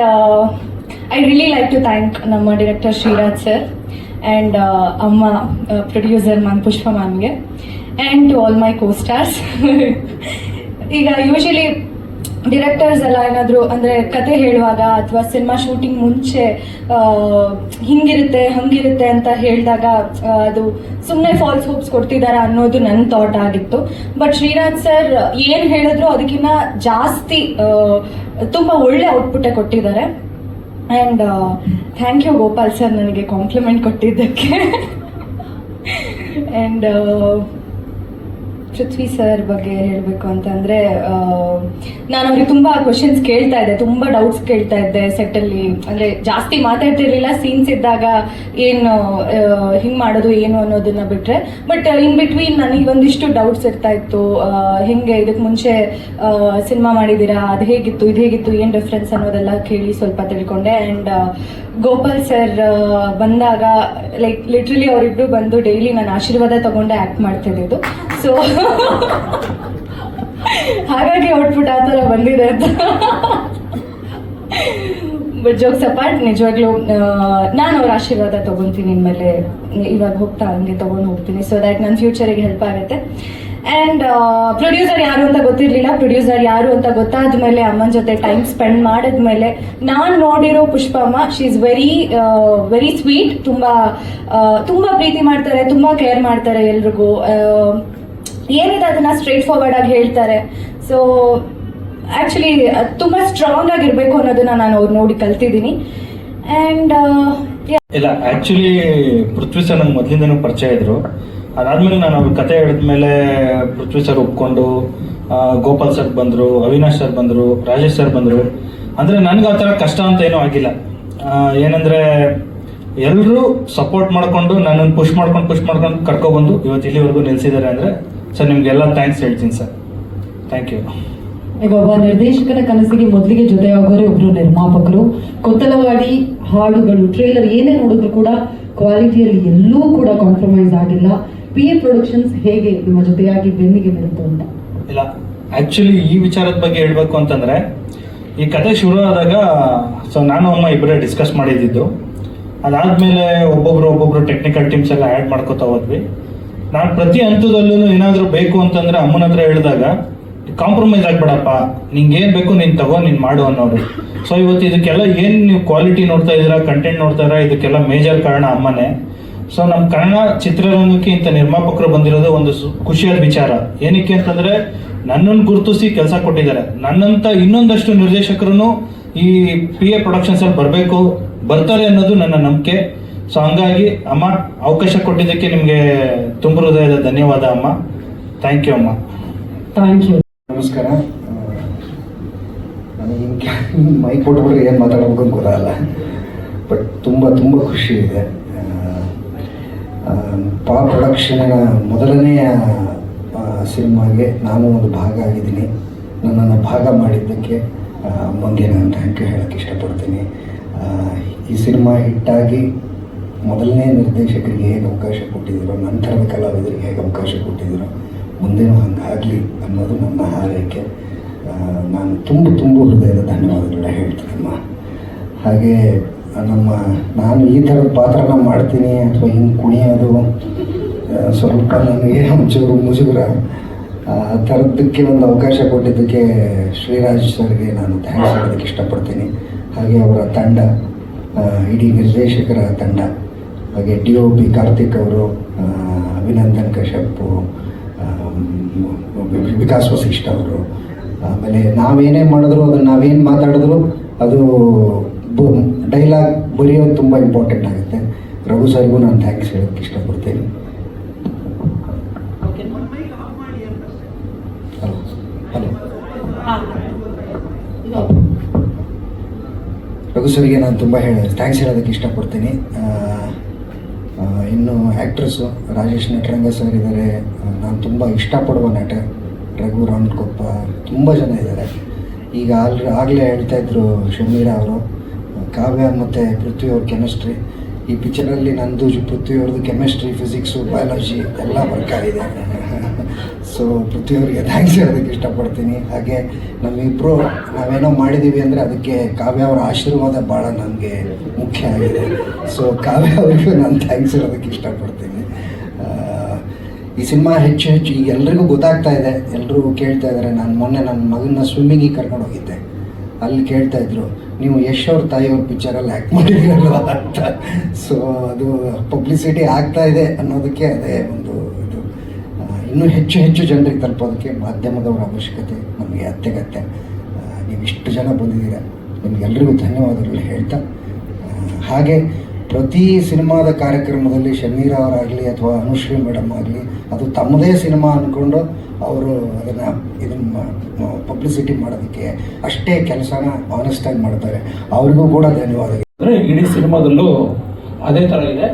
Uh, really like to thank ನಮ್ಮ director Shriraj sir and ಅಮ್ಮ producer ma'am Pushpa ಮ್ಯಾಮ್ಗೆ and to all my co stars ಈಗ usually directors ಎಲ್ಲ ಏನಾದರೂ ಅಂದರೆ ಕತೆ ಹೇಳುವಾಗ ಅಥವಾ ಸಿನಿಮಾ ಶೂಟಿಂಗ್ ಮುಂಚೆ ಹಿಂಗಿರುತ್ತೆ, ಹಂಗಿರುತ್ತೆ ಅಂತ ಹೇಳಿದಾಗ ಅದು ಸುಮ್ಮನೆ ಫಾಲ್ಸ್ ಹೋಪ್ಸ್ ಕೊಡ್ತಿದ್ದಾರೆ ಅನ್ನೋದು ನನ್ನ ಥಾಟ್ ಆಗಿತ್ತು. ಬಟ್ ಶ್ರೀನಾಥ್ ಸರ್ ಏನು ಹೇಳಿದ್ರು ಅದಕ್ಕಿಂತ ಜಾಸ್ತಿ ತುಂಬ ಒಳ್ಳೆ ಔಟ್ಪುಟ್ಟೆ ಕೊಟ್ಟಿದ್ದಾರೆ. And thank you Gopal sir ನನಗೆ ಕಾಂಪ್ಲಿಮೆಂಟ್ ಕೊಟ್ಟಿದ್ದಕ್ಕೆ. ಆ್ಯಂಡ್ ಪೃಥ್ವಿ ಸರ್ ಬಗ್ಗೆ ಹೇಳಬೇಕು ಅಂತಂದರೆ ನಾನು ಅವ್ರಿಗೆ ತುಂಬ ಕ್ವಶನ್ಸ್ ಕೇಳ್ತಾ ಇದ್ದೆ, ತುಂಬ ಡೌಟ್ಸ್ ಕೇಳ್ತಾ ಇದ್ದೆ ಸೆಟ್ಟಲ್ಲಿ ಅಂದರೆ ಜಾಸ್ತಿ ಮಾತಾಡ್ತಿರ್ಲಿಲ್ಲ ಸೀನ್ಸ್ ಇದ್ದಾಗ ಏನು ಹಿಂಗೆ ಮಾಡೋದು, ಏನು ಅನ್ನೋದನ್ನ ಬಿಟ್ಟರೆ ಬಟ್ ಇನ್ ಬಿಟ್ವೀನ್ ನನಗೆ ಒಂದಿಷ್ಟು ಡೌಟ್ಸ್ ಇರ್ತಾ ಇತ್ತು. ಹೆಂಗೆ ಇದಕ್ಕೆ ಮುಂಚೆ ಸಿನಿಮಾ ಮಾಡಿದ್ದೀರಾ ಅದು ಹೇಗಿತ್ತು, ಇದು ಹೇಗಿತ್ತು, ಏನು ರೆಫರೆನ್ಸ್ ಅನ್ನೋದೆಲ್ಲ ಕೇಳಿ ಸ್ವಲ್ಪ ತಿಳ್ಕೊಂಡೆ. ಆ್ಯಂಡ್ ಗೋಪಾಲ್ ಸರ್ ಬಂದಾಗ ಲೈಕ್ ಲಿಟ್ರಲಿ ಅವರಿಬ್ರು ಬಂದು ಡೈಲಿ ನಾನು ಆಶೀರ್ವಾದ ತಗೊಂಡೆ ಆ್ಯಕ್ಟ್ ಮಾಡ್ತಿದ್ದಿದ್ದು ಸೊ ಹಾಗಾಗಿ ಔಟ್ಪುಟ್ ಆ ಥರ ಬಂದಿದೆ ಅಂತ. ಬಟ್ ಜೋಕ್ಸ್ ಅಪಾರ್ಟ್ ನಿಜವಾಗ್ಲೂ ನಾನು ಅವ್ರ ಆಶೀರ್ವಾದ ನಿಮ್ಮ ಇನ್ಮೇಲೆ. ಇವಾಗ ಹೋಗ್ತಾ ಹಂಗೆ ತಗೊಂಡು ಹೋಗ್ತೀನಿ ಸೊ ದ್ಯಾಟ್ ನನ್ನ ಫ್ಯೂಚರಿಗೆ ಹೆಲ್ಪ್ ಆಗುತ್ತೆ. ಆ್ಯಂಡ್ ಪ್ರೊಡ್ಯೂಸರ್ ಯಾರು ಅಂತ ಗೊತ್ತಿರಲಿಲ್ಲ. ಪ್ರೊಡ್ಯೂಸರ್ ಯಾರು ಅಂತ ಗೊತ್ತಾದ್ಮೇಲೆ ಅಮ್ಮನ ಜೊತೆ ಟೈಮ್ ಸ್ಪೆಂಡ್ ಮಾಡಿದ್ಮೇಲೆ ನಾನು ನೋಡಿರೋ Pushpamma she is very very sweet ತುಂಬ ತುಂಬ ಪ್ರೀತಿ ಮಾಡ್ತಾರೆ, ತುಂಬ ಕೇರ್ ಮಾಡ್ತಾರೆ ಎಲ್ರಿಗೂ. ಏನಿದೆ ಅದನ್ನ ಸ್ಟ್ರೇಟ್ ಫಾರ್ವರ್ಡ್ ಆಗಿ ಹೇಳ್ತಾರೆ. ಸೊ ಆ್ಯಕ್ಚುಲಿ ತುಂಬ ಸ್ಟ್ರಾಂಗ್ ಆಗಿರಬೇಕು ಅನ್ನೋದನ್ನ ನಾನು ಅವ್ರು ನೋಡಿ ಕಲ್ತಿದ್ದೀನಿ. ಆ್ಯಂಡ್ ಇಲ್ಲ ಆಕ್ಚುಲಿ ಪೃಥ್ವಿ ಸರ್ ನಂಗೆ ಮೊದಲಿಂದನೂ ಪರಿಚಯ ಇದ್ರು. ಅದಾದ್ಮೇಲೆ ನಾನು ಅವ್ರ ಕತೆ ಹೇಳಿದ್ಮೇಲೆ ಪೃಥ್ವಿ ಸರ್ ಒಪ್ಕೊಂಡು ಗೋಪಾಲ್ ಸರ್ ಬಂದರು, ಅವಿನಾಶ್ ಸರ್ ಬಂದರು, ರಾಜೇಶ್ ಸರ್ ಬಂದರು. ಅಂದರೆ ನನಗೆ ಆ ಕಷ್ಟ ಅಂತ ಏನೂ ಆಗಿಲ್ಲ. ಏನಂದರೆ ಏನಂದ್ರೆ ಎಲ್ಲರೂ ಸಪೋರ್ಟ್ ಮಾಡ್ಕೊಂಡು ನನ್ನನ್ನು ಪುಷ್ ಮಾಡ್ಕೊಂಡು ಪುಷ್ ಮಾಡ್ಕೊಂಡು ಕರ್ಕೊಬಂದು ಇವತ್ತು ಇಲ್ಲಿವರೆಗೂ ನಿಲ್ಸಿದ್ದಾರೆ ಅಂದರೆ ಸರ್ ನಿಮಗೆಲ್ಲ ಥ್ಯಾಂಕ್ಸ್ ಹೇಳ್ತೀನಿ ಸರ್ ಥ್ಯಾಂಕ್ ಯು ಈಗ ಒಬ್ಬ ನಿರ್ದೇಶಕನ ಕನಸಿಗೆ ಮೊದಲಿಗೆ ಜೊತೆಯಾಗೋರೆ ಒಬ್ರು ನಿರ್ಮಾಪಕರು. ಕೊತ್ತಲವಾಡಿ ಹಾಡುಗಳು ಟ್ರೇಲರ್ ಏನೇ ನೋಡಿದ್ರು ಕೂಡ ಕ್ವಾಲಿಟಿಯಲ್ಲಿ ಎಲ್ಲೂ ಕೂಡ ಕಾಂಪ್ರಮೈಸ್ ಆಗಿಲ್ಲ. ಪಿ ಎ ಪ್ರೊಡಕ್ಷನ್ಸ್ ಹೇಗೆ ನಿಮ್ಮ ಜೊತೆಯಾಗಿ ಬೆನ್ನಿಗೆ ಬರುತ್ತೆ ಅಂತ? ಇಲ್ಲ ಆ್ಯಕ್ಚುಲಿ ಈ ವಿಚಾರದ ಬಗ್ಗೆ ಹೇಳ್ಬೇಕು ಅಂತಂದ್ರೆ ಈ ಕತೆ ಶುರು ಆದಾಗ ಸೊ ನಾನು ಅಮ್ಮ ಇಬ್ಬರೇ ಡಿಸ್ಕಸ್ ಮಾಡಿದ್ದು. ಅದಾದಮೇಲೆ ಒಬ್ಬೊಬ್ರು ಒಬ್ಬೊಬ್ರು ಟೆಕ್ನಿಕಲ್ ಟೀಮ್ಸ್ ಎಲ್ಲ ಆ್ಯಡ್ ಮಾಡ್ಕೋತಾ ಹೋದ್ವಿ. ನಾನು ಪ್ರತಿ ಹಂತದಲ್ಲೂ ಏನಾದರೂ ಬೇಕು ಅಂತಂದ್ರೆ ಅಮ್ಮನ ಹತ್ರ ಹೇಳಿದಾಗ, ಕಾಂಪ್ರಮೈಸ್ ಆಗ್ಬೇಡಪ್ಪ ನಿಂಗೆ ಏನು ಬೇಕು ನೀನು ತಗೋ, ನೀನು ಮಾಡು ಅನ್ನೋರು. ಸೊ ಇವತ್ತು ಇದಕ್ಕೆಲ್ಲ ಏನು ನೀವು ಕ್ವಾಲಿಟಿ ನೋಡ್ತಾ ಇದ್ದೀರಾ ಕಂಟೆಂಟ್ ನೋಡ್ತಾ ಇದ್ದೀರಾ, ಇದಕ್ಕೆಲ್ಲ ಮೇಜರ್ ಕಾರಣ ಅಮ್ಮನೇ. ಸೊ ನಮ್ಮ ಕನ್ನಡ ಚಿತ್ರರಂಗಕ್ಕೆ ಇಂಥ ನಿರ್ಮಾಪಕರು ಬಂದಿರೋದು ಒಂದು ಖುಷಿಯಾದ ವಿಚಾರ. ಏನಕ್ಕೆ ಅಂತಂದ್ರೆ ನನ್ನನ್ನು ಗುರುತಿಸಿ ಕೆಲಸ ಕೊಟ್ಟಿದ್ದಾರೆ. ನನ್ನಂತ ಇನ್ನೊಂದಷ್ಟು ನಿರ್ದೇಶಕರು ಈ ಪಿ ಎ ಪ್ರೊಡಕ್ಷನ್ಸ್ ಅಲ್ಲಿ ಬರಬೇಕು, ಬರ್ತಾರೆ ಅನ್ನೋದು ನನ್ನ ನಂಬಿಕೆ. ಸೊ ಹಂಗಾಗಿ ಅಮ್ಮ ಅವಕಾಶ ಕೊಟ್ಟಿದ್ದಕ್ಕೆ ನಿಮಗೆ ತುಂಬ ಹೃದಯದ ಧನ್ಯವಾದ ಅಮ್ಮ. ಥ್ಯಾಂಕ್ ಯು ಅಮ್ಮ. ಥ್ಯಾಂಕ್ ಯು ನಮಸ್ಕಾರ. ನನಗೆ ಮೈಕ್ ಕೊಟ್ಬಿಟ್ರೆ ಏನು ಮಾತಾಡಬೇಕು ಅಂತ ಗೊತ್ತಾಗಲ್ಲ. ಬಟ್ ತುಂಬ ತುಂಬ ಖುಷಿ ಇದೆ. ಪಾ ಪ್ರೊಡಕ್ಷನ್ನ ಮೊದಲನೆಯ ಸಿನಿಮಾಗೆ ನಾನು ಒಂದು ಭಾಗ ಆಗಿದ್ದೀನಿ. ನನ್ನನ್ನು ಭಾಗ ಮಾಡಿದ್ದಕ್ಕೆ ಅಮ್ಮಂಗೆ ನಾನು ಥ್ಯಾಂಕ್ ಯು ಹೇಳೋಕ್ಕೆ ಇಷ್ಟಪಡ್ತೀನಿ. ಈ ಸಿನಿಮಾ ಹಿಟ್ಟಾಗಿ ಮೊದಲನೇ ನಿರ್ದೇಶಕರಿಗೆ ಹೇಗೆ ಅವಕಾಶ ಕೊಟ್ಟಿದ್ದೀರೋ, ನಂತರದ ಕಲಾವಿದರಿಗೆ ಹೇಗೆ ಅವಕಾಶ ಕೊಟ್ಟಿದ್ದೀರೋ, ಮುಂದೇನೂ ಹಂಗಾಗಲಿ ಅನ್ನೋದು ನನ್ನ ಹಾರೈಕೆ. ನಾನು ತುಂಬ ತುಂಬ ಹೃದಯದ ಧನ್ಯವಾದಗಳನ್ನ ಹೇಳ್ತೀನಮ್ಮ ಹಾಗೆ, ನಮ್ಮ, ನಾನು ಈ ಥರದ ಪಾತ್ರನ ಮಾಡ್ತೀನಿ ಅಥವಾ ಹಿಂಗೆ ಕುಣಿಯೋದು ಸ್ವಲ್ಪ ನನಗೆ ಒಂಚೂರು ಮುಜುಗರ. ಆ ಥರದಕ್ಕೆ ಒಂದು ಅವಕಾಶ ಕೊಟ್ಟಿದ್ದಕ್ಕೆ ಶ್ರೀರಾಜ್ ಸರ್ಗೆ ನಾನು ಥ್ಯಾಂಕ್ಸ್ ಹೇಳೋದಕ್ಕೆ ಇಷ್ಟಪಡ್ತೀನಿ. ಹಾಗೆ ಅವರ ತಂಡ ಇಡೀ ನಿರ್ದೇಶಕರ ತಂಡ. ಹಾಗೆ ಡಿ ಒ ಪಿ ಕಾರ್ತಿಕ್ ಅವರು ಅಭಿನಂದನ್ ಕಶ್ಯಪ್ ವಿಕಾಸ್ ವಸಿಷ್ಠ ಅವರು. ಆಮೇಲೆ ನಾವೇನೇ ಮಾಡಿದ್ರು ಅದನ್ನು ನಾವೇನು ಮಾತಾಡಿದ್ರು ಅದು ಡೈಲಾಗ್ ಬರೆಯೋದು ತುಂಬ ಇಂಪಾರ್ಟೆಂಟ್ ಆಗುತ್ತೆ. ರಘು ಸರ್ಗೂ ನಾನು ಥ್ಯಾಂಕ್ಸ್ ಹೇಳೋಕ್ಕೆ ಇಷ್ಟಪಡ್ತೀನಿ. Hello hello. ರಘು ಸರ್ಗೆ ನಾನು ತುಂಬ ಹೇಳ ಥ್ಯಾಂಕ್ಸ್ ಹೇಳೋದಕ್ಕೆ ಇಷ್ಟಪಡ್ತೀನಿ. ಇನ್ನು ಆ್ಯಕ್ಟ್ರಸ್ಸು ರಾಜೇಶ್ ನಟರಂಗ ಸರ್ ಇದ್ದಾರೆ ನಾನು ತುಂಬ ಇಷ್ಟಪಡುವ ನಟ ರಘು ರಾಮಕೊಪ್ಪ. ತುಂಬ ಜನ ಇದ್ದಾರೆ ಈಗ ಆಲ್, ಆಗಲೇ ಹೇಳ್ತಾ ಇದ್ರು ಶಮೀರಾ ಅವರು. ಕಾವ್ಯ ಮತ್ತು ಪೃಥ್ವಿ ಅವ್ರ ಕೆಮಿಸ್ಟ್ರಿ ಈ ಪಿಕ್ಚರಲ್ಲಿ ನಂದು ಪೃಥ್ವಿ ಅವ್ರದ್ದು ಕೆಮಿಸ್ಟ್ರಿ ಫಿಸಿಕ್ಸು ಬಯಾಲಜಿ ಎಲ್ಲ ವರ್ಕ್ ಆಗಿದೆ. ಸೊ ಪ್ರತಿಯೊಬ್ಬರಿಗೆ ಥ್ಯಾಂಕ್ಸ್ ಹೇಳೋದಕ್ಕೆ ಇಷ್ಟಪಡ್ತೀನಿ. ಹಾಗೆ ನಮ್ಮಿಬ್ಬರು ನಾವೇನೋ ಮಾಡಿದ್ದೀವಿ ಅಂದರೆ ಅದಕ್ಕೆ ಕಾವ್ಯ ಅವರ ಆಶೀರ್ವಾದ ಭಾಳ ನನಗೆ ಮುಖ್ಯ ಆಗಿದೆ. ಸೊ ಕಾವ್ಯ ಅವರಿಗೂ ನಾನು ಥ್ಯಾಂಕ್ಸ್ ಹೇಳೋದಕ್ಕೆ ಇಷ್ಟಪಡ್ತೀನಿ. ಈ ಸಿನಿಮಾ ಹೆಚ್ಚು ಹೆಚ್ಚು ಈಗ ಎಲ್ರಿಗೂ ಗೊತ್ತಾಗ್ತಾ ಇದೆ. ಎಲ್ಲರೂ ಕೇಳ್ತಾ ಇದ್ದಾರೆ ನಾನು ಮೊನ್ನೆ ನನ್ನ ಮಗನ ಸ್ವಿಮ್ಮಿಂಗಿಗೆ ಕರ್ಕೊಂಡು ಹೋಗಿದ್ದೆ. ಅಲ್ಲಿ ಕೇಳ್ತಾ ಇದ್ರು, ನೀವು ಯಶ್ ಅವ್ರ ತಾಯಿಯವ್ರ ಪಿಕ್ಚರಲ್ಲಿ ಆ್ಯಕ್ಟ್ ಮಾಡಿದ್ದೀರಲ್ವ? ಅಂತ. ಸೊ ಅದು ಪಬ್ಲಿಸಿಟಿ ಆಗ್ತಾ ಇದೆ ಅನ್ನೋದಕ್ಕೆ ಅದೇ ಒಂದು ಇನ್ನೂ ಹೆಚ್ಚು ಹೆಚ್ಚು ಜನರಿಗೆ ತಲುಪೋದಕ್ಕೆ ಮಾಧ್ಯಮದವರ ಅವಶ್ಯಕತೆ ನಮಗೆ ಅತ್ಯಗತ್ಯ. ನೀವು ಇಷ್ಟು ಜನ ಬಂದಿದ್ದೀರ ನಿಮಗೆಲ್ಲರಿಗೂ ಧನ್ಯವಾದಗಳು ಹೇಳ್ತಾ. ಹಾಗೆ ಪ್ರತಿ ಸಿನಿಮಾದ ಕಾರ್ಯಕ್ರಮದಲ್ಲಿ ಶಮೀರ ಅವರಾಗಲಿ ಅಥವಾ ಅನುಶ್ರೀ ಮೇಡಮ್ ಆಗಲಿ, ಅದು ತಮ್ಮದೇ ಸಿನಿಮಾ ಅಂದ್ಕೊಂಡು ಅವರು ಅದನ್ನು ಇದನ್ನು ಪಬ್ಲಿಸಿಟಿ ಮಾಡೋದಕ್ಕೆ ಅಷ್ಟೇ ಕೆಲಸನ ಆನೆಸ್ಟಾಗಿ ಮಾಡ್ತಾರೆ. ಅವ್ರಿಗೂ ಕೂಡ ಧನ್ಯವಾದಗಳು. ಅಂದರೆ ಇಡೀ ಸಿನಿಮಾದಲ್ಲೂ ಅದೇ ಥರ ಇದೆ.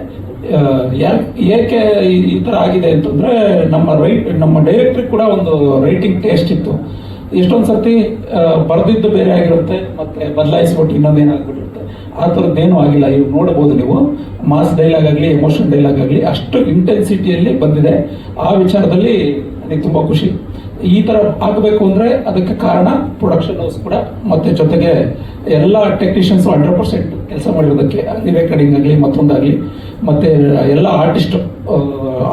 ಯಾಕ್ ಏಕೆ ಈ- ಥರ ಆಗಿದೆ ಅಂತಂದರೆ ನಮ್ಮ ರೈಟ್, ನಮ್ಮ ಡೈರೆಕ್ಟ್ರಿಗೆ ಕೂಡ ಒಂದು ರೈಟಿಂಗ್ ಟೇಸ್ಟ್ ಇತ್ತು. ಎಷ್ಟೊಂದು ಸರ್ತಿ ಬರೆದಿದ್ದು ಬೇರೆ ಆಗಿರುತ್ತೆ, ಮತ್ತೆ ಬದಲಾಯಿಸ್ಬಿಟ್ಟು ಇನ್ನೊಂದೇನಾಗ್ಬಿಟ್ಟಿರುತ್ತೆ ಆ ಥರದ್ದೇನೂ ಆಗಿಲ್ಲ. ಇವು ನೋಡ್ಬೋದು ನೀವು ಮಾಸ್ ಡೈಲಾಗ್ ಆಗಲಿ ಎಮೋಷನ್ ಡೈಲಾಗ್ ಆಗಲಿ, ಅಷ್ಟು ಇಂಟೆನ್ಸಿಟಿಯಲ್ಲಿ ಬಂದಿದೆ. ಆ ವಿಚಾರದಲ್ಲಿ ನನಗೆ ತುಂಬ ಖುಷಿ. ಈ ತರ ಆಗಬೇಕು ಅಂದ್ರೆ ಅದಕ್ಕೆ ಕಾರಣ ಪ್ರೊಡಕ್ಷನ್ ಹೌಸ್ ಕೂಡ, ಮತ್ತೆ ಜೊತೆಗೆ ಎಲ್ಲ ಟೆಕ್ನಿಷಿಯನ್ಸ್ ಹಂಡ್ರೆಡ್ ಪರ್ಸೆಂಟ್ ಕೆಲಸ ಮಾಡಿರೋದಕ್ಕೆ ರೆಕಾರ್ಡಿಂಗ್ ಆಗಲಿ ಮತ್ತೊಂದಾಗಲಿ ಮತ್ತೆ ಎಲ್ಲ ಆರ್ಟಿಸ್ಟ್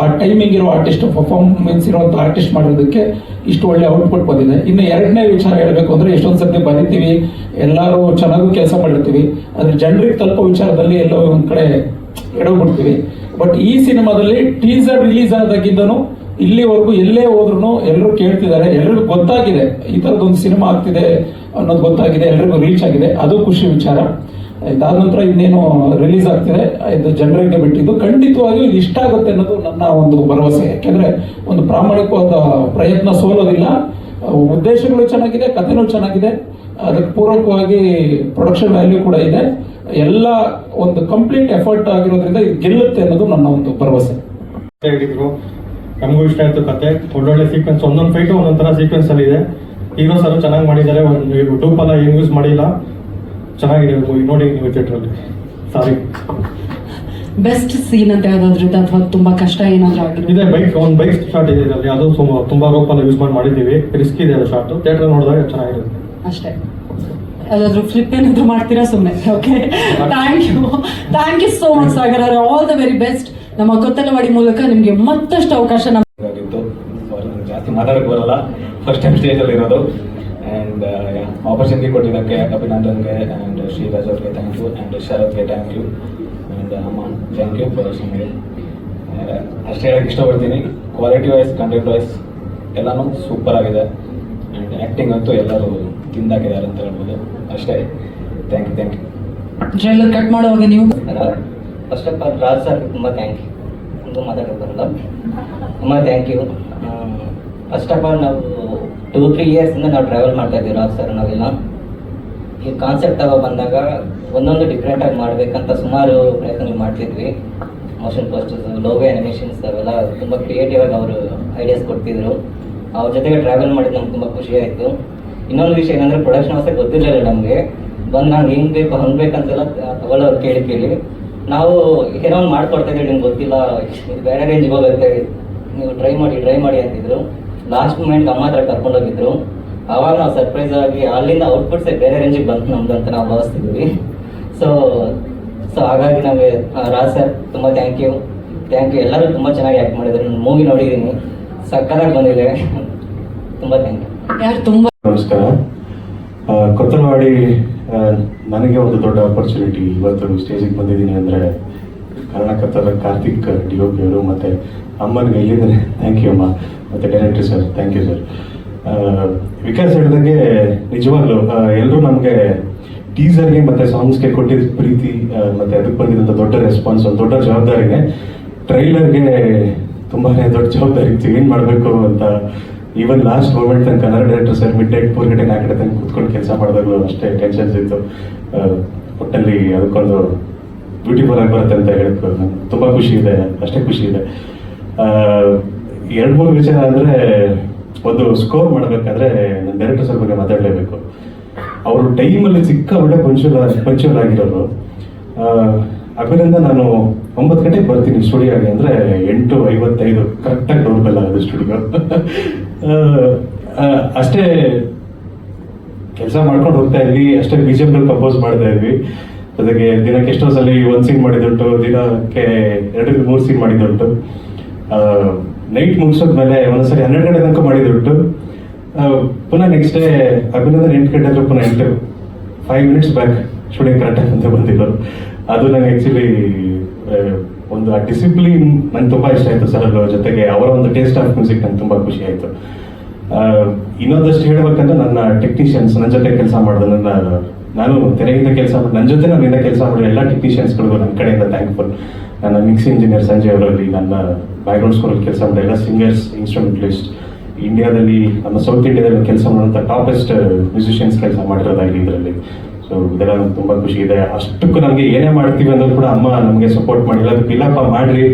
ಆ ಟೈಮಿಂಗ್ ಇರೋ ಆರ್ಟಿಸ್ಟ್ ಪರ್ಫಾರ್ಮೆನ್ಸ್ ಇರೋವಂಥ ಆರ್ಟಿಸ್ಟ್ ಮಾಡಿರೋದಕ್ಕೆ ಇಷ್ಟು ಒಳ್ಳೆ ಔಟ್ಪುಟ್ ಬಂದಿದೆ. ಇನ್ನು ಎರಡನೇ ವಿಚಾರ ಹೇಳಬೇಕು ಅಂದ್ರೆ ಎಷ್ಟೊಂದು ಸರ್ತಿ ಬರಿತೀವಿ ಎಲ್ಲರೂ ಚೆನ್ನಾಗೂ ಕೆಲಸ ಮಾಡಿರ್ತೀವಿ, ಆದರೆ ಜನರಿಗೆ ತಲುಪೋ ವಿಚಾರದಲ್ಲಿ ಎಲ್ಲೋ ಒಂದ್ ಕಡೆ ಎಡೋಗ್ಬಿಡ್ತೀವಿ ಬಟ್ ಈ ಸಿನಿಮಾದಲ್ಲಿ ಟೀಸರ್ ರಿಲೀಸ್ ಆದಾಗಿದ್ದನು ಇಲ್ಲಿವರೆಗೂ ಎಲ್ಲೇ ಹೋದ್ರು ಎಲ್ಲರೂ ಕೇಳ್ತಿದ್ದಾರೆ, ಎಲ್ರಿಗೂ ಗೊತ್ತಾಗಿದೆ, ಈ ಥರದ್ದೊಂದು ಸಿನಿಮಾ ಆಗ್ತಿದೆ ಅನ್ನೋದು ಗೊತ್ತಾಗಿದೆ, ಎಲ್ರಿಗೂ ರೀಚ್ ಆಗಿದೆ, ಅದು ಖುಷಿ ವಿಚಾರ. ಇದಾದ ನಂತರ ಇನ್ನೇನು ರಿಲೀಸ್ ಆಗ್ತಿದೆ, ಇದು ಜನರಿಗೆ ಬಿಟ್ಟಿದ್ದು, ಖಂಡಿತವಾಗಿಯೂ ಇದು ಇಷ್ಟ ಆಗುತ್ತೆ ಅನ್ನೋದು ನನ್ನ ಒಂದು ಭರವಸೆ. ಯಾಕೆಂದ್ರೆ ಒಂದು ಪ್ರಾಮಾಣಿಕವಾದ ಪ್ರಯತ್ನ ಸೋಲೋದಿಲ್ಲ, ಉದ್ದೇಶಗಳು ಚೆನ್ನಾಗಿದೆ, ಕಥೆನೂ ಚೆನ್ನಾಗಿದೆ, ಅದಕ್ಕೆ ಪೂರಕವಾಗಿ ಪ್ರೊಡಕ್ಷನ್ ವ್ಯಾಲ್ಯೂ ಕೂಡ ಇದೆ. ಎಲ್ಲ ಒಂದು ಕಂಪ್ಲೀಟ್ ಎಫರ್ಟ್ ಆಗಿರೋದ್ರಿಂದ ಇದು ಗೆಲ್ಲುತ್ತೆ ಅನ್ನೋದು ನನ್ನ ಒಂದು ಭರವಸೆ. ಹೇಳಿದ್ರು ನಮಗೂ ಇಷ್ಟ ಆಯ್ತು ಕತೆ. ಒಳ್ಳೊಳ್ಳೆ ಸೀಕ್ವೆನ್ಸ್ ಒಂದೊಂದು ಫೈಟು ಒಂದೊಂದು ಥರ ಸೀಕ್ವೆನ್ಸ್ ಅಲ್ಲಿ ಇದೆ. ಹೀರೋ ಸರ್ ಚೆನ್ನಾಗಿ ಮಾಡಿದ್ದಾರೆ. ಒಂದು ಡೂಪ್ ಎಲ್ಲ ಏನು ಯೂಸ್ ಮಾಡಿಲ್ಲ. ಚೆನ್ನಾಗಿದೆ ಮೂವಿ ನೋಡಿ ನೀವು ಥಿಯೇಟ್ರಲ್ಲಿ ಸಾರಿ ಬೆಸ್ಟ್ ಸೀನ್ ಅಂತ ಯಾವ್ದಾದ್ರು ಇದೆ ಅಥವಾ ತುಂಬಾ ಕಷ್ಟ ಏನಾದ್ರು ಆಗಿದೆ ಇದೆ ಬೈಕ್ ಒಂದು ಬೈಕ್ ಶಾರ್ಟ್ ಇದೆ ಇದರಲ್ಲಿ. ಅದು ತುಂಬ ತುಂಬ ರೋಪ್ ಎಲ್ಲ ಯೂಸ್ ಮಾಡಿ ಮಾಡಿದ್ದೀವಿ. ರಿಸ್ಕ್ ಇದೆ ಅದು ಶಾರ್ಟ್ ಥಿಯೇಟ್ರ್ ನೋಡಿದಾಗ ಚೆನ್ನಾಗಿರುತ್ತೆ. ಅಷ್ಟೇ. ಯಾವ್ದಾದ್ರು ಫ್ಲಿಪ್ ಏನಾದ್ರು ಮಾಡ್ತೀರಾ ಸುಮ್ಮನೆ okay thank you thank you so much Sagar all the very best ನಮ್ಮ ಕೊತ್ತಲವಾಡಿ ಮೂಲಕ ನಿಮಗೆ ಮತ್ತಷ್ಟು ಅವಕಾಶ ಜಾಸ್ತಿ ಮಾತಾಡಕ್ಕೆ ಬರಲ್ಲ. ಫಸ್ಟ್ ಟೈಮ್ ಸ್ಟೇಜಲ್ಲಿ ಇರೋದು. ಆ್ಯಂಡ್ ಆಪರ್ಚುನಿಟಿ ಕೊಟ್ಟಿದ್ದಕ್ಕೆ ಅಭಿನಂದನ್ಗೆ ಆ್ಯಂಡ್ ಶ್ರೀರಾಜ್ ಅವ್ರಿಗೆ ಥ್ಯಾಂಕ್ ಯು ಅಂಡ್ ಶರತ್ಗೆ ಥ್ಯಾಂಕ್ ಯು ಆ್ಯಂಡ್ ಅಮ್ಮ ಥ್ಯಾಂಕ್ ಯು ಪ್ರೊಡಕ್ಷನ್ಗೆ ಅಷ್ಟೇ ಹೇಳಕ್ಕೆ ಇಷ್ಟಪಡ್ತೀನಿ. ಕ್ವಾಲಿಟಿ ವೈಸ್ ಕಂಟೆಂಟ್ ವೈಸ್ ಎಲ್ಲನೂ ಸೂಪರ್ ಆಗಿದೆ. ಆ್ಯಂಡ್ ಆ್ಯಕ್ಟಿಂಗ್ ಅಂತೂ ಎಲ್ಲರೂ ತಿಂದಾಕಿದ್ದಾರೆ ಅಂತ ಹೇಳ್ಬೋದು. ಅಷ್ಟೇ. Thank you thank you trailer cut ಮಾಡುವಾಗ ನೀವು? First of all Raj sir ತುಂಬ ಥ್ಯಾಂಕ್ ಯು ತುಂಬ ಮಾತಾಡೋಕೆ ಬರಲ್ಲ ತುಂಬ thank you first of all ನಾವು ಟೂ ತ್ರೀ ಇಯರ್ಸಿಂದ ನಾವು ಟ್ರಾವೆಲ್ ಮಾಡ್ತಾ ಇದ್ದೀವಿ ಸರ್ ನಾವೆಲ್ಲ. ಈ ಕಾನ್ಸೆಪ್ಟ್ ತಗೋ ಬಂದಾಗ ಒಂದೊಂದು ಡಿಫ್ರೆಂಟಾಗಿ ಮಾಡಬೇಕಂತ ಸುಮಾರು ಪ್ರಯತ್ನ ಮಾಡ್ತಿದ್ವಿ. ಮೋಷನ್ ಪೋಸ್ಟರ್ಸ್ ಲೋಗೋ ಅನಿಮೇಷನ್ಸ್ ಅವೆಲ್ಲ ತುಂಬ ಕ್ರಿಯೇಟಿವ್ ಆಗಿ ಅವರು ಐಡಿಯಾಸ್ ಕೊಡ್ತಿದ್ರು. ಅವ್ರ ಜೊತೆಗೆ ಟ್ರಾವೆಲ್ ಮಾಡಿದ್ದು ನಮ್ಗೆ ತುಂಬ ಖುಷಿ ಆಯಿತು. ಇನ್ನೊಂದು ವಿಷಯ ಏನಂದ್ರೆ ಪ್ರೊಡಕ್ಷನ್ ಹೊಸ ಗೊತ್ತಿರಲಿಲ್ಲ ನಮಗೆ. ಬಂದು ನಾವು ಹೆಂಗೆ ಬೇಕು, ಹಂಗೆ ಬೇಕಂತೆಲ್ಲ ತಗೊಳ್ಳೋರು ಕೇಳಿ ಕೇಳಿ. ನಾವು ಏನೋ ಒಂದು ಮಾಡ್ಕೊಡ್ತಾ ಇದ್ದೀವಿ ನಿಮ್ಗೆ ಗೊತ್ತಿಲ್ಲ. ಇದು ಬೇರೆ ರೇಂಜ್ಗೆ ಹೋಗುತ್ತೆ. ನೀವು ಟ್ರೈ ಮಾಡಿ ಟ್ರೈ ಮಾಡಿ ಅಂತಿದ್ರು. ಲಾಸ್ಟ್ ಮೂಮೆಂಟ್ ಅಮ್ಮ ಹತ್ರ ಕರ್ಕೊಂಡೋಗಿದ್ರು ಆವಾಗ ನಾವು ಸರ್ಪ್ರೈಸ್ ಆಗಿ ಅಲ್ಲಿಂದ ಔಟ್ಪುಟ್ಸೇ ಬೇರೆ ರೇಂಜಿಗೆ ಬಂತು ನಮ್ದು ಅಂತ ನಾವು ಭಾವಿಸ್ತಿದ್ವಿ ಸೊ ಸೊ ಹಾಗಾಗಿ ನಮಗೆ ರಾಜ್ ಸರ್ ತುಂಬ ಥ್ಯಾಂಕ್ ಯು ಥ್ಯಾಂಕ್ ಯು ಎಲ್ಲರೂ ತುಂಬ ಚೆನ್ನಾಗಿ ಆ್ಯಕ್ಟ್ ಮಾಡಿದ್ರು. ನಾನು ಮೂವಿ ನೋಡಿದ್ದೀನಿ. ಸಕ್ಕತ್ತಾಗಿ ಬಂದಿದೆ. ತುಂಬ ಥ್ಯಾಂಕ್ ಯು ಯಾರು ತುಂಬ ನಮಸ್ಕಾರ. ಕೊತ್ತನವಾಡಿ ಕೊತ್ತಲವಾಡಿ ನನಗೆ ಒಂದು ದೊಡ್ಡ ಆಪರ್ಚುನಿಟಿ ಇವತ್ತು ಸ್ಟೇಜಿಗೆ ಬಂದಿದ್ದೀನಿ ಅಂದರೆ ಕರ್ನಾಟಕದ ಕಾರ್ತಿಕ್ ಡಿ ಒ ಪಿ ಅವರು ಮತ್ತು ಅಮ್ಮನಿಗೆ ಎಲ್ಲಿದ್ದಾರೆ ಥ್ಯಾಂಕ್ ಯು ಅಮ್ಮ. ಮತ್ತು director sir thank you sir Vikas ಹೇಳಿದಂಗೆ ನಿಜವಾಗ್ಲೂ ಎಲ್ಲರೂ ನಮಗೆ ಟೀಸರ್ಗೆ ಮತ್ತು ಸಾಂಗ್ಸ್ಗೆ ಕೊಟ್ಟಿದ್ದ ಪ್ರೀತಿ ಮತ್ತು ಅದಕ್ಕೆ ಬಂದಿದ್ದಂಥ ದೊಡ್ಡ ರೆಸ್ಪಾನ್ಸ್ ಒಂದು ದೊಡ್ಡ ಜವಾಬ್ದಾರಿಗೆ ಟ್ರೈಲರ್ಗೆ ತುಂಬಾ ದೊಡ್ಡ ಜವಾಬ್ದಾರಿ ಇತ್ತು. ಏನು ಮಾಡಬೇಕು ಅಂತ ಈವನ್ ಲಾಸ್ಟ್ ಮೂಮೆಂಟ್ ತನಕ Kannada director sir midnight four ಗಂಟೆ ನಾಲ್ಕು ತನಕ ಕೂತ್ಕೊಂಡು ಕೆಲಸ ಮಾಡಿದಾಗಲೂ ಅಷ್ಟೇ ಟೆನ್ಷನ್ಸ್ ಇತ್ತು. ಒಟ್ಟಲ್ಲಿ ಅದಕ್ಕೊಂದು ಬ್ಯೂಟಿಫುಲ್ ಆಗಿ ಬರುತ್ತೆ ಅಂತ ಹೇಳಕ್ಕೆ ತುಂಬಾ ಖುಷಿ ಇದೆ, ಅಷ್ಟೇ ಖುಷಿ ಇದೆ. ಎರಡು ಮೂರು ವಿಚಾರ ಅಂದರೆ ಒಂದು ಸ್ಕೋರ್ ಮಾಡಬೇಕಾದ್ರೆ ನನ್ನ ಡೈರೆಕ್ಟರ್ ಸರ್ ಬಗ್ಗೆ ಮಾತಾಡಲೇಬೇಕು. ಅವರು ಟೈಮಲ್ಲಿ ಒಳ್ಳೆ ಪಂಚುಲ್ ಪಂಚುಲ್ ಆಗಿರೋರು. ಅದರಿಂದ ನಾನು ಒಂಬತ್ತು ಗಂಟೆಗೆ ಬರ್ತೀನಿ ಸ್ಟುಡಿಯೋಗೆ ಅಂದರೆ ಎಂಟು ಐವತ್ತೈದು ಕರೆಕ್ಟಾಗಿ ಡೋರ್ ಬೆಲ್ಲ ಸ್ಟುಡಿಯೋ ಅಷ್ಟೇ ಕೆಲಸ ಮಾಡ್ಕೊಂಡು ಹೋಗ್ತಾ ಇದ್ವಿ, ಅಷ್ಟೇ ಬಿ ಜಿ ಕಂಪೋಸ್ ಮಾಡ್ತಾ ಇದ್ವಿ. ಅದಕ್ಕೆ ದಿನಕ್ಕೆ ಎಷ್ಟೋ ಸಲ ಒಂದು ಸೀನ್ ಮಾಡಿದುಂಟು ದಿನಕ್ಕೆ ಎರಡು ಮೂರು ಸೀನ್ ಮಾಡಿದುಂಟು ನೈಟ್ ಮುಗಿಸೋದ್ಮೇಲೆ ಒಂದೊಂದ್ಸರಿ ಹನ್ನೆರಡು ಗಂಟೆ ತನಕ ಮಾಡಿದುಂಟು ಪುನಃ ನೆಕ್ಸ್ಟ್ ಡೇ ಅಭಿನಂದನ್ ಎಂಟು ಗಂಟೆ ಹತ್ರ ಪುನಃ ಎಂಟು five minutes back shooting correct ಅಂತ ಬಂದಿದ್ದರು ಅದು ನಂಗೆ ಆ್ಯಕ್ಚುಲಿ ಒಂದು ಆ ಡಿಸಿಪ್ಲಿನ್ ನಂಗೆ ತುಂಬ ಇಷ್ಟ ಆಯಿತು ಸರ್ ಅವರ ಜೊತೆಗೆ. ಅವರ ಒಂದು ಟೇಸ್ಟ್ ಆಫ್ ಮ್ಯೂಸಿಕ್ ನಂಗೆ ತುಂಬ ಖುಷಿ ಆಯಿತು. ಇನ್ನೊಂದಷ್ಟು ಹೇಳ್ಬೇಕಂದ್ರೆ ನನ್ನ ಟೆಕ್ನಿಷಿಯನ್ಸ್ ನನ್ನ ಜೊತೆ ಕೆಲಸ ಮಾಡಿದ ನನ್ನ, ನಾನು ತೆರೆಯಿಂದ ಕೆಲಸ ಮಾಡಿ ನನ್ನ ಜೊತೆ ನಾನು ಕೆಲಸ ಮಾಡಿದ ಎಲ್ಲ ಟೆಕ್ನಿಷಿಯನ್ಸ್ಗಳಿಗೂ ನನ್ನ ಕಡೆಯಿಂದ ಥ್ಯಾಂಕ್ಫುಲ್ ನನ್ನ ಮಿಕ್ಸ್ ಇಂಜಿನಿಯರ್ ಸಂಜಯ್ ಅವರಲ್ಲಿ ನನ್ನ ಬ್ಯಾಕ್ಗ್ರೌಂಡ್ ಸ್ಕೂಲ್ ಕೆಲಸ ಮಾಡಿದ ಎಲ್ಲ ಸಿಂಗರ್ಸ್ ಇನ್ಸ್ಟ್ರೂಮೆಂಟಲಿಸ್ಟ್ ಇಂಡಿಯಾದಲ್ಲಿ ನಮ್ಮ ಸೌತ್ ಇಂಡಿಯಾದಲ್ಲಿ ಕೆಲಸ ಮಾಡುವಂಥ ಟಾಪೆಸ್ಟ್ ಮ್ಯೂಸಿಷಿಯನ್ಸ್ ಕೆಲಸ ಮಾಡಿರೋದಾಗಲಿ ಇದರಲ್ಲಿ. ಸೊ ಇದೆಲ್ಲ ನಮ್ಗೆ ತುಂಬ ಖುಷಿ ಇದೆ. ಅಷ್ಟಕ್ಕೂ ನಮಗೆ ಏನೇ ಮಾಡ್ತೀವಿ ಅಂದ್ರೂ ಕೂಡ ಅಮ್ಮ ನಮಗೆ ಸಪೋರ್ಟ್ ಮಾಡಿಲ್ಲ ಅದಕ್ಕೆ ಇಲ್ಲಪ್ಪ ಮಾಡ್ರಿ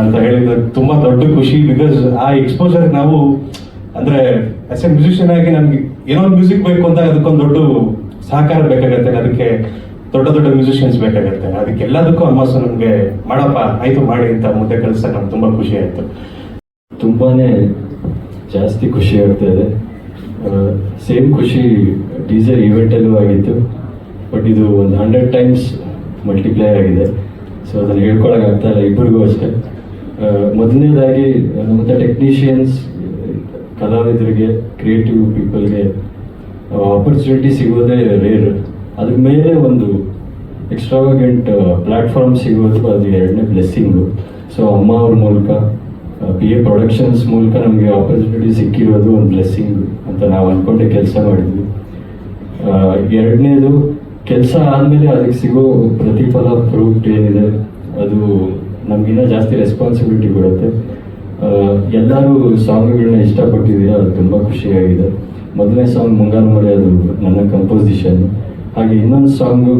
ಅಂತ ಹೇಳಿದ್ರೆ ತುಂಬ ದೊಡ್ಡ ಖುಷಿ ಬಿಕಾಸ್ ಆ ಎಕ್ಸ್ಪೋಜರ್ ನಾವು, ಅಂದ್ರೆ ಆಸ್ ಎ ಮ್ಯೂಸಿಷಿಯನ್ ಆಗಿ ನಮ್ಗೆ ಏನೋ ಒಂದು ಮ್ಯೂಸಿಕ್ ಬೇಕು ಅಂತ ಅದಕ್ಕೊಂದು ದೊಡ್ಡ ಸಹಕಾರ ಬೇಕಾಗತ್ತೆ. ಅದಕ್ಕೆ ದೊಡ್ಡ ದೊಡ್ಡ ಮ್ಯೂಸಿಷಿಯನ್ಸ್ ಬೇಕಾಗತ್ತೆ. ಅದಕ್ಕೆಲ್ಲದಕ್ಕೂ ಅಮ್ಮ ಸಹ ನಮಗೆ, ಮಾಡಪ್ಪ, ಆಯ್ತು, ಮಾಡಿ ಅಂತ ಮುದ್ದೆ ಕಳಿಸಕ್ಕೆ ನಮ್ಗೆ ತುಂಬ ಖುಷಿ ಆಯ್ತು. ತುಂಬಾನೇ ಜಾಸ್ತಿ ಖುಷಿ ಆಗ್ತಾ ಇದೆ. ಸೇಮ್ ಖುಷಿ ಟೀಸರ್ ಈವೆಂಟಲ್ಲೂ ಆಗಿತ್ತು. ಬಟ್ ಇದು ಒಂದು ಹಂಡ್ರೆಡ್ ಟೈಮ್ಸ್ ಮಲ್ಟಿಪ್ಲೈ ಆಗಿದೆ. ಸೊ ಅದನ್ನು ಹೇಳ್ಕೊಳಕ್ ಆಗ್ತಾ ಇಲ್ಲ ಇಬ್ಬರಿಗೂ ಅಷ್ಟೇ. ಮೊದಲನೇದಾಗಿ ನಮ್ಮ ಟೆಕ್ನಿಷಿಯನ್ಸ್ ಕಲಾವಿದರಿಗೆ ಕ್ರಿಯೇಟಿವ್ ಪೀಪಲ್ಗೆ ಆಪರ್ಚುನಿಟಿ ಸಿಗೋದೇ ರೇರ್ ಅದ್ರ ಮೇಲೆ ಒಂದು ಎಕ್ಸ್ಟ್ರಾವಗೆಂಟ್ ಪ್ಲಾಟ್ಫಾರ್ಮ್ ಸಿಗೋದು ಅದು ಎರಡನೇ ಬ್ಲೆಸ್ಸಿಂಗು ಸೊ ಅಮ್ಮ ಅವ್ರ ಮೂಲಕ ಪಿ ಎ ಪ್ರೊಡಕ್ಷನ್ಸ್ ಮೂಲಕ ನಮಗೆ ಆಪರ್ಚುನಿಟಿ ಸಿಕ್ಕಿರೋದು ಒಂದು ಬ್ಲೆಸ್ಸಿಂಗು ಅಂತ ನಾವು ಅಂದ್ಕೊಂಡೆ ಕೆಲಸ ಮಾಡಿದ್ವಿ. ಎರಡನೇದು ಕೆಲಸ ಆದಮೇಲೆ ಅದಕ್ಕೆ ಸಿಗೋ ಪ್ರತಿಫಲ ಪ್ರೂಫ್ ಏನಿದೆ, ಅದು ನಮಗಿನ್ನ ಜಾಸ್ತಿ ರೆಸ್ಪಾನ್ಸಿಬಿಲಿಟಿ ಕೊಡುತ್ತೆ. ಎಲ್ಲರೂ ಸಾಂಗ್ಗಳನ್ನ ಇಷ್ಟಪಟ್ಟಿದ್ದೀರಾ, ಅದು ತುಂಬ ಖುಷಿಯಾಗಿದೆ. ಮೊದಲನೇ ಸಾಂಗ್ ಮುಂಗಾರು ಮಳೆ, ಅದು ನನ್ನ ಕಂಪೋಸಿಷನ್ ಹಾಗೆ ಇನ್ನೊಂದು ಸಾಂಗು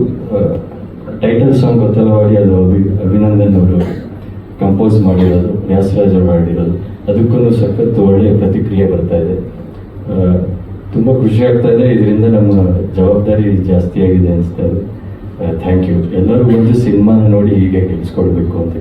ಟೈಟಲ್ ಸಾಂಗ್ ಗೊತ್ತಲ್ಲವಾಡಿ ಅದು ಅಭಿ, ಅಭಿನಂದನ್ ಅವರು ಕಂಪೋಸ್ ಮಾಡಿರೋದು, ವ್ಯಾಸರಾಜ್ ಅವರು ಹಾಡಿರೋದು. ಅದಕ್ಕೂ ಸಖತ್ತು ಒಳ್ಳೆಯ ಪ್ರತಿಕ್ರಿಯೆ ಬರ್ತಾ ಇದೆ. ತುಂಬ ಖುಷಿ ಆಗ್ತಾ ಇದೆ. ಇದರಿಂದ ನಮ್ಮ ಜವಾಬ್ದಾರಿ ಜಾಸ್ತಿ ಆಗಿದೆ ಅನಿಸ್ತಾ ಇದೆ. ಥ್ಯಾಂಕ್ ಯು ಎಲ್ಲರೂ ಒಂದು ಸಿನಿಮಾನ ನೋಡಿ ಹೀಗೆ ಗೆಲ್ಸ್ಕೊಡ್ಬೇಕು ಅಂತ